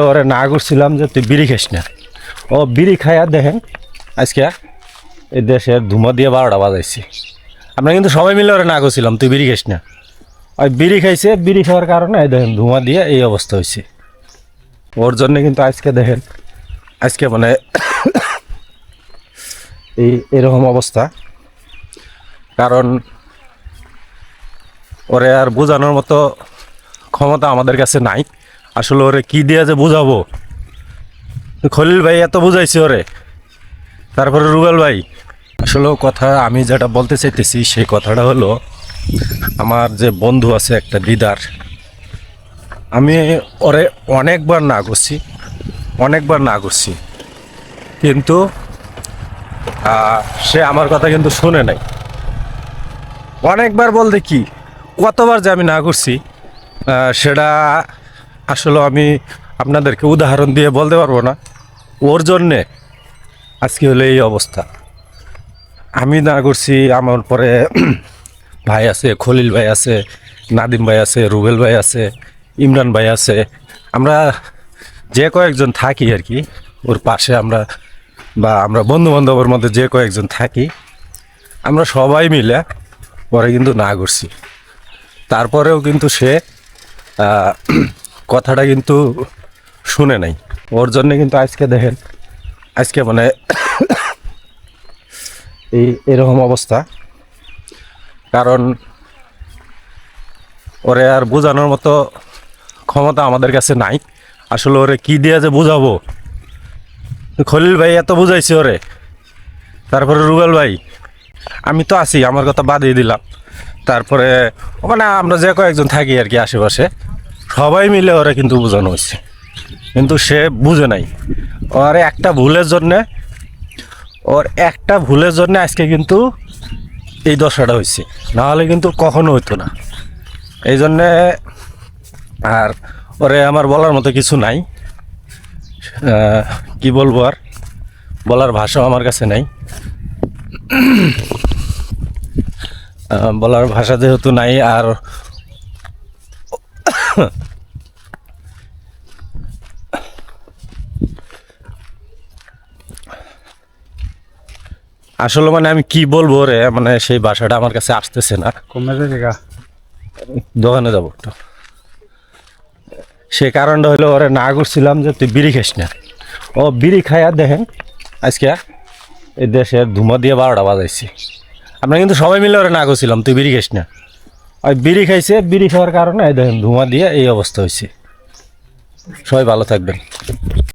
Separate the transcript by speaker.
Speaker 1: ওরে না করছিলাম যে তুই বিড়ি খাইস না। ও বিড়ি খাইয়া দেখেন, আজকে এই দেশের ধুমা দিয়ে বারোটা বাজাইছি। আমরা কিন্তু সবাই মিলে ওরে না করছিলাম তুই বিড়ি খাইস না। ওই বিড়ি খাইছে, বিড়ি খাওয়ার কারণে এই দেখেন ধুমা দিয়ে এই অবস্থা হয়েছে ওর জন্য কিন্তু আজকে দেখেন, আজকে মানে এই এরকম অবস্থা। কারণ ওরে আর বোঝানোর মতো ক্ষমতা আমাদের কাছে নাই। আসলে ওরে কি দিয়ে যে বোঝাবো? খলিল ভাই এত বুঝাইছে ওরে। তারপরে রুবেল ভাই, আসলে কথা আমি যেটা বলতে চাইতেছি সেই কথাটা হলো, আমার যে বন্ধু আছে একটা দিদার, আমি ওরে অনেকবার না করছি, অনেকবার না করছি। কিন্তু সে আমার কথা কিন্তু শুনে নাই। অনেকবার বলতে কি, কতবার যে আমি না করছি সেটা আসলে আমি আপনাদেরকে উদাহরণ দিয়ে বলতে পারব না। ওর জন্যে আজকে হলো এই অবস্থা। আমি না করছি, আমার পরে ভাই আছে, খলিল ভাই আছে, নাদিম ভাই আছে, রুবেল ভাই আছে, ইমরান ভাই আছে। আমরা যে কয়েকজন থাকি আর কি, ওর পাশে আমরা বা আমরা বন্ধু বান্ধবের মধ্যে যে কয়েকজন থাকি, আমরা সবাই মিলে পরে কিন্তু না করছি। তারপরেও কিন্তু সে কথাটা কিন্তু শুনে নাই। ওর জন্য কিন্তু আজকে দেখেন, আজকে মানে এই এরকম অবস্থা। কারণ ওরে আর বোঝানোর মতো ক্ষমতা আমাদের কাছে নাই। আসলে ওরে কি দিয়ে যে বুঝাবো? খলিল ভাই এত বুঝাইছে ওরে। তারপরে রুবেল ভাই, আমি তো আছি, আমার কথা বাদিয়ে দিলাম। তারপরে মানে আমরা যে কয়েকজন থাকি আর কি আশেপাশে। সবাই মিলে ওরা কিন্তু বোঝানো হয়েছে। কিন্তু সে বুঝে নাই। ওর একটা ভুলের জন্যে, ওর একটা ভুলের জন্য আজকে কিন্তু এই দশাটা হয়েছে। নাহলে কিন্তু কখনো হইতো না। এই জন্যে আর ওরে আমার বলার মতো কিছু নাই। কি বলব আর? বলার ভাষাও আমার কাছে নাই। বলার ভাষা যেহেতু নাই আর আসলে মানে আমি কি বলব রে মানে সেই বাসাটা আমার কাছে আসতেছে না। দোকানে যাব একটু। সে কারণটা হলো ওরে না করছিলাম যে তুই বিড়ি খাইস না। ও বিড়ি খাইয়া দেখেন আজকে এই দেশের ধুমা দিয়ে বারোটা বাজাইছি। আমরা কিন্তু সবাই মিলে ওরে না করছিলাম তুই বিড়ি খাইস না। ওই বিড়ি খাইছে বিড়ি খাওয়ার কারণে এই দেখেন ধুমা দিয়ে এই অবস্থা হয়েছে সবাই ভালো থাকবেন।